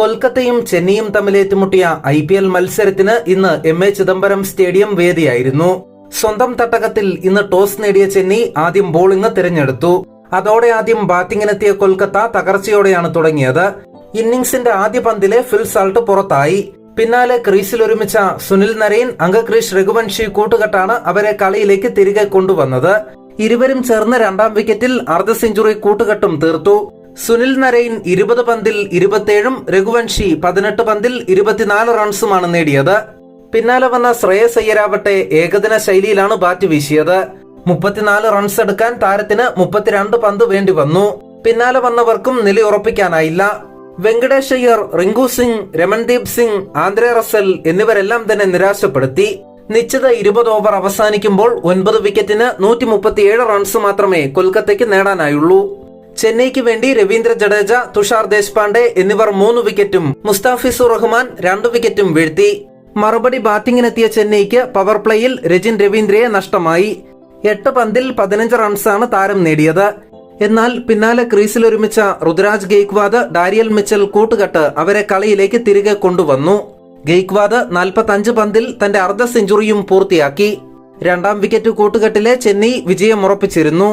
കൊൽക്കത്തയും ചെന്നൈയും തമ്മിൽ ഏറ്റുമുട്ടിയ I P L മത്സരത്തിന് ഇന്ന് എം എ ചിദംബരം സ്റ്റേഡിയം വേദിയായിരുന്നു. സ്വന്തം തട്ടകത്തിൽ ഇന്ന് ടോസ് നേടിയ ചെന്നൈ ആദ്യം ബോളിംഗ് തിരഞ്ഞെടുത്തു. അതോടെ ആദ്യം ബാറ്റിംഗിനെത്തിയ കൊൽക്കത്ത തകർച്ചയോടെയാണ് തുടങ്ങിയത്. ഇന്നിംഗ്സിന്റെ ആദ്യ പന്തിലെ ഫിൽ സാൾട്ട് പുറത്തായി. പിന്നാലെ ക്രീസിൽ ഒരുമിച്ച സുനിൽ നരയൻ അംഗക്രീഷ് രഘുവൻഷി കൂട്ടുകെട്ടാണ് അവരെ കളിയിലേക്ക് തിരികെ കൊണ്ടുവന്നത്. ഇരുവരും ചേർന്ന് രണ്ടാം വിക്കറ്റിൽ അർദ്ധ സെഞ്ചുറി കൂട്ടുകെട്ടും തീർത്തു. സുനിൽ നരൈൻ ഇരുപത് പന്തിൽ ഇരുപത്തിയേഴും രഘുവൻഷി പതിനെട്ട് പന്തിൽ ഇരുപത്തിനാല് റൺസുമാണ് നേടിയത്. പിന്നാലെ വന്ന ശ്രേയസ് അയ്യരാവട്ടെ ഏകദിന ശൈലിയിലാണ് ബാറ്റ് വീശിയത്. മുപ്പത്തിനാല് റൺസ് എടുക്കാൻ താരത്തിന് മുപ്പത്തിരണ്ട് പന്ത് വേണ്ടി വന്നു. പിന്നാലെ വന്നവർക്കും നിലയുറപ്പിക്കാനായില്ല വെങ്കടേഷ് അയ്യർ റിങ്കു സിംഗ് രമൺദീപ് സിംഗ് ആന്ദ്രെ റസൽ എന്നിവരെല്ലാം തന്നെ നിരാശപ്പെടുത്തി. നിശ്ചിത ഇരുപത് ഓവർ അവസാനിക്കുമ്പോൾ ഒൻപത് വിക്കറ്റിന് നൂറ്റി റൺസ് മാത്രമേ കൊൽക്കത്തയ്ക്ക് നേടാനായുള്ളൂ. ചെന്നൈക്ക് വേണ്ടി രവീന്ദ്ര ജഡേജ തുഷാർ ദേശ്പാണ്ഡെ എന്നിവർ മൂന്ന് വിക്കറ്റും മുസ്താഫിസുർ റഹ്മാൻ രണ്ട് വിക്കറ്റും വീഴ്ത്തി. മറുപടി ബാറ്റിംഗിനെത്തിയ ചെന്നൈക്ക് പവർ പ്ലേയിൽ രജിൻ രവീന്ദ്രയെ നഷ്ടമായി. എട്ട് പന്തിൽ പതിനഞ്ച് റൺസാണ് താരം നേടിയത്. എന്നാൽ പിന്നാലെ ക്രീസിൽ ഒരുമിച്ച റുദ്രാജ് ഗെയ്ക്വാദ് ഡാരിയൽ മിച്ചൽ കൂട്ടുകെട്ട് അവരെ കളിയിലേക്ക് തിരികെ കൊണ്ടുവന്നു. ഗെയ്ക്വാദ് നാൽപ്പത്തഞ്ച് പന്തിൽ തന്റെ അർദ്ധ സെഞ്ചുറിയും പൂർത്തിയാക്കി. രണ്ടാം വിക്കറ്റ് കൂട്ടുകെട്ടിലെ ചെന്നൈ വിജയമുറപ്പിച്ചിരുന്നു